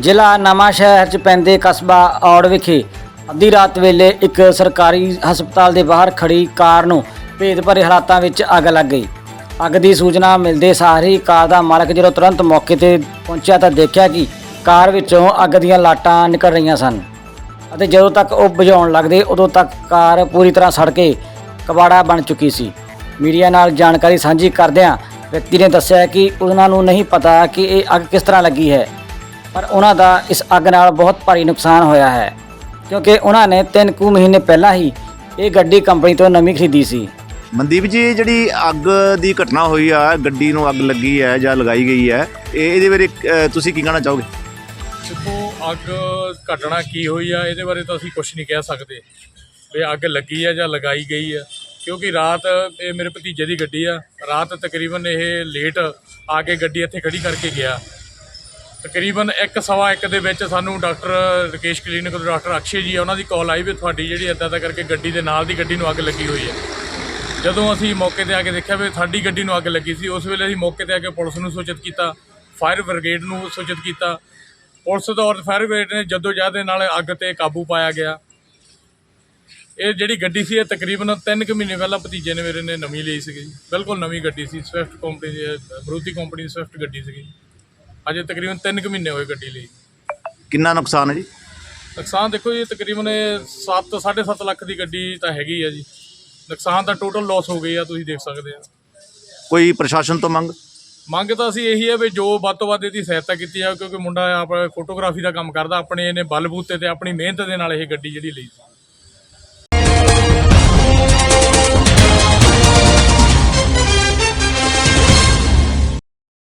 ਜ਼ਿਲ੍ਹਾ ਨਵਾਂ ਸ਼ਹਿਰ ਚ ਪੈਂਦੇ ਕਸਬਾ ਔੜ ਵਿਖੇ ਅੱਧੀ ਰਾਤ ਵੇਲੇ ਇੱਕ ਸਰਕਾਰੀ ਹਸਪਤਾਲ ਦੇ ਬਾਹਰ ਖੜੀ ਕਾਰ ਨੂੰ ਭੇਦ ਭਰੇ ਹਾਲਾਤਾਂ ਵਿੱਚ ਅੱਗ ਲੱਗ ਗਈ। ਅੱਗ ਦੀ ਸੂਚਨਾ ਮਿਲਦੇ ਸਾਰ ਹੀ ਕਾਰ ਦਾ ਮਾਲਕ ਜਦੋਂ ਤੁਰੰਤ ਮੌਕੇ ਤੇ ਪਹੁੰਚਿਆ ਤਾਂ ਦੇਖਿਆ ਕਿ ਕਾਰ ਵਿੱਚੋਂ ਅੱਗ ਦੀਆਂ ਲਾਟਾਂ ਨਿਕਲ ਰਹੀਆਂ ਸਨ ਅਤੇ ਜਦੋਂ ਤੱਕ ਉਹ ਬੁਝਾਉਣ ਲੱਗਦੇ ਉਦੋਂ ਤੱਕ ਕਾਰ ਪੂਰੀ ਤਰ੍ਹਾਂ ਸੜ ਕੇ ਕਬਾੜਾ ਬਣ ਚੁੱਕੀ ਸੀ। ਮੀਡੀਆ ਨਾਲ ਜਾਣਕਾਰੀ ਸਾਂਝੀ ਕਰਦਿਆਂ ਵਿਅਕਤੀ ਨੇ ਦੱਸਿਆ ਕਿ ਉਹਨਾਂ ਨੂੰ ਨਹੀਂ ਪਤਾ ਕਿ ਇਹ ਅੱਗ ਕਿਸ ਤਰ੍ਹਾਂ ਲੱਗੀ ਹੈ। ਪਰ ਉਹਨਾਂ ਦਾ ਇਸ ਅੱਗ ਨਾਲ ਬਹੁਤ ਭਾਰੀ ਨੁਕਸਾਨ ਹੋਇਆ ਹੈ ਕਿਉਂਕਿ ਉਹਨਾਂ ਨੇ 3 ਕੁ ਮਹੀਨੇ ਪਹਿਲਾਂ ਹੀ ਇਹ ਗੱਡੀ ਕੰਪਨੀ ਤੋਂ ਨਵੀਂ ਖਰੀਦੀ ਸੀ। ਮਨਦੀਪ ਜੀ ਇਹ ਜਿਹੜੀ ਅੱਗ ਦੀ ਘਟਨਾ ਹੋਈ ਆ ਗੱਡੀ ਨੂੰ ਅੱਗ ਲੱਗੀ ਹੈ ਜਾਂ ਲਗਾਈ ਗਈ ਹੈ ਇਹ ਇਹਦੇ ਬਾਰੇ ਅ, ਤੁਸੀਂ ਕੀ ਕਹਿਣਾ ਚਾਹੋਗੇ? ਦੇਖੋ ਅੱਗ ਘਟਨਾ ਕੀ ਹੋਈ ਆ ਇਹਦੇ ਬਾਰੇ ਤਾਂ ਅਸੀਂ ਕੁਝ ਨਹੀਂ ਕਹਿ ਸਕਦੇ। ਵੀ ਅੱਗ ਲੱਗੀ ਆ ਜਾਂ ਲਗਾਈ ਗਈ ਆ ਕਿਉਂਕਿ ਰਾਤ ਇਹ ਮੇਰੇ ਭਤੀਜੇ ਦੀ ਗੱਡੀ ਆ। ਰਾਤ ਤਕਰੀਬਨ ਇਹ ਲੇਟ ਆ ਕੇ ਗੱਡੀ ਇੱਥੇ ਖੜੀ ਕਰਕੇ ਗਿਆ। ਤਕਰੀਬਨ 1:15 ਦੇ ਵਿੱਚ ਸਾਨੂੰ ਡਾਕਟਰ ਰਕੇਸ਼ ਕਲੀਨਿਕ ਤੋਂ ਡਾਕਟਰ ਅਕਸ਼ੇ ਜੀ ਆ, ਉਹਨਾਂ ਦੀ ਕਾਲ ਆਈ ਵੀ ਤੁਹਾਡੀ ਜਿਹੜੀ ਇਦਾਂ ਦਾ ਕਰਕੇ ਗੱਡੀ ਦੇ ਨਾਲ ਦੀ ਗੱਡੀ ਨੂੰ ਅੱਗ ਲੱਗੀ ਹੋਈ ਹੈ। ਜਦੋਂ ਅਸੀਂ ਮੌਕੇ ਤੇ ਆ ਕੇ ਦੇਖਿਆ ਵੀ ਸਾਡੀ ਗੱਡੀ ਨੂੰ ਅੱਗ ਲੱਗੀ ਸੀ, ਉਸ ਵੇਲੇ ਅਸੀਂ ਮੌਕੇ ਤੇ ਆ ਕੇ ਪੁਲਿਸ ਨੂੰ ਸੂਚਿਤ ਕੀਤਾ, ਫਾਇਰ ਬ੍ਰਿਗੇਡ ਨੂੰ ਸੂਚਿਤ ਕੀਤਾ। ਪੁਲਿਸ ਦਾ ਔਰ ਫਾਇਰ ਬ੍ਰਿਗੇਡ ਨੇ ਜਦੋਂ ਦੇ ਨਾਲ ਅੱਗ ਤੇ ਕਾਬੂ ਪਾਇਆ ਗਿਆ। ਇਹ ਜਿਹੜੀ ਗੱਡੀ ਸੀ, ਇਹ ਤਕਰੀਬਨ 3 ਕੁ ਮਹੀਨੇ ਪਹਿਲਾਂ ਭਤੀਜੇ ਨੇ ਮੇਰੇ ਨੇ ਨਵੀਂ ਲਈ ਸੀਗੀ ਬਿਲਕੁਲ ਨਵੀਂ ਗੱਡੀ ਸੀ, ਸਵਿਫਟ ਕੰਪਨੀ ਦੀ ਬਰੂਤੀ ਕੰਪਨੀ ਦੀ ਸਵਿਫਟ ਗੱਡੀ ਸੀਗੀ। ਅਜੇ ਤਕਰੀਬਨ 3 ਕੁ ਮਹੀਨੇ ਹੋਏ ਗੱਡੀ ਲਈ। ਕਿੰਨਾ ਨੁਕਸਾਨ ਹੈ ਜੀ? ਨੁਕਸਾਨ ਦੇਖੋ ਜੀ ਤਕਰੀਬਨ 7 7.5 ਲੱਖ ਦੀ ਗੱਡੀ ਤਾਂ ਹੈਗੀ ਆ ਜੀ। ਨੁਕਸਾਨ ਤਾਂ ਟੋਟਲ ਲਾਸ ਹੋ ਗਈ ਆ ਤੁਸੀਂ ਦੇਖ ਸਕਦੇ ਆ। ਕੋਈ ਪ੍ਰਸ਼ਾਸਨ ਤੋਂ ਮੰਗ? ਮੰਗ ਤਾਂ ਅਸੀਂ ਇਹੀ ਹੈ ਵੀ ਜੋ ਵੱਧ ਤੋਂ ਵੱਧ ਇਹਦੀ ਸਹਾਇਤਾ ਕੀਤੀ ਜਾਵੇ ਕਿਉਂਕਿ ਮੁੰਡਾ ਆਪ ਫੋਟੋਗ੍ਰਾਫੀ ਦਾ ਕੰਮ ਕਰਦਾ ਆਪਣੇ ਇਹਨੇ ਬਲਬੂਤੇ ਤੇ ਆਪਣੀ ਮਿਹਨਤ ਦੇ ਨਾਲ ਇਹ ਗੱਡੀ ਜਿਹੜੀ ਲਈ ਸੀ।